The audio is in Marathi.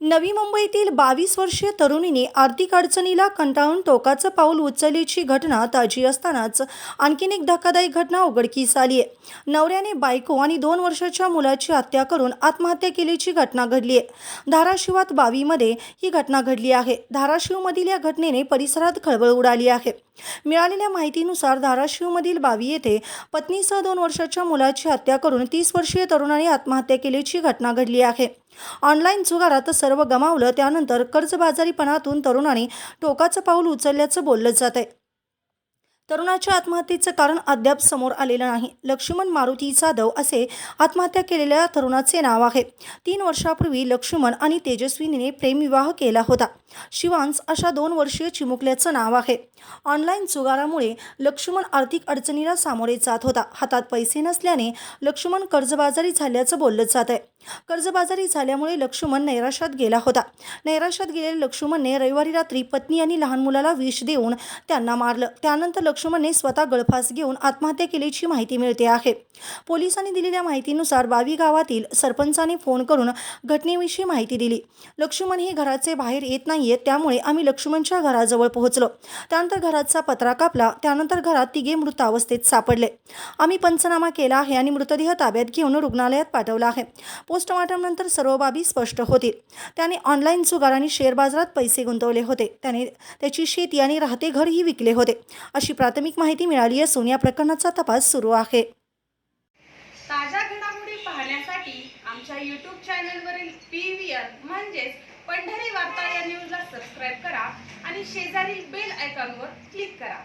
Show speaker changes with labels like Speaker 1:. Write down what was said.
Speaker 1: नवी मुंबईतील बावीस वर्षीय तरुणीने आर्थिक अडचणीला कंटाळून टोकाचं पाऊल उचलल्याची घटना ताजी असतानाच आणखीन एक धक्कादायक घटना उघडकीस आली आहे नवऱ्याने बायको आणि दोन वर्षाच्या मुलाची हत्या करून आत्महत्या केल्याची घटना घडली आहे धाराशिवात बावीमध्ये ही घटना घडली आहे. धाराशिवमधील या घटनेने परिसरात खळबळ उडाली आहे. मिळालेल्या माहितीनुसार धाराशिवमधील बावी येथे पत्नीसह दोन वर्षाच्या मुलाची हत्या करून तीस वर्षीय तरुणाने आत्महत्या केल्याची घटना घडली आहे. ऑनलाईन जुगारात सर्व गमावलं त्यानंतर कर्जबाजारीपणातून तरुणाने टोकाचं पाऊल उचलल्याचं बोललं जात आहे तरुणाच्या आत्महत्येचं कारण अद्याप समोर आलेलं नाही. लक्ष्मण मारुती जाधव असे आत्महत्या केलेल्या तरुणाचे नाव आहे. तीन वर्षापूर्वी लक्ष्मण आणि तेजस्विनीने प्रेमविवाह केला होता. शिवांश अशा दोन वर्षीय चिमुकल्याचं नाव आहे. ऑनलाईन जुगारामुळे लक्ष्मण आर्थिक अडचणीला सामोरे जात होता. हातात पैसे नसल्याने लक्ष्मण कर्जबाजारी झाल्याचं बोललं जात आहे. कर्जबाजारी झाल्यामुळे लक्ष्मण नैराश्यात गेला होता. नैराश्यात गेलेल्या लक्ष्मणने रविवारी रात्री पत्नी आणि लहान मुलाला विष देऊन त्यांना मारलं. त्यानंतर लक्ष्मणने स्वतः गळफास घेऊन आत्महत्या केल्याची माहिती मिळते आहे. पोलिसांनी दिलेल्या माहितीनुसार बावी गावातील सरपंचाने फोन करून घटनेविषयी माहिती दिली. लक्ष्मण हे घराचे बाहेर येत नाहीये त्यामुळे आम्ही लक्ष्मणच्या घराजवळ पोहोचलो. त्यानंतर घराचा पत्रा कापला त्यानंतर घरात तिघे मृत अवस्थेत सापडले. आम्ही पंचनामा केला आहे आणि मृतदेह ताब्यात घेऊन रुग्णालयात पाठवला आहे. पोस्टमॉर्टमनंतर सर्व बाबी स्पष्ट होतील. त्याने ऑनलाईन जुगार आणि शेअर बाजारात पैसे गुंतवले होते. त्याने त्याची शेती आणि राहते घरही विकले होते. अशी प्राथमिक माहिती मिळाली असून या प्रकरणाचा तपास सुरू आहे.
Speaker 2: ताज्या घडामोडी पाहण्यासाठी आमच्या यूट्यूब चॅनलवरील पी व्ही आर म्हणजेच पंढरी वार्ता या न्यूजला सबस्क्राईब करा आणि शेजारील बेल आयकॉनवर क्लिक करा.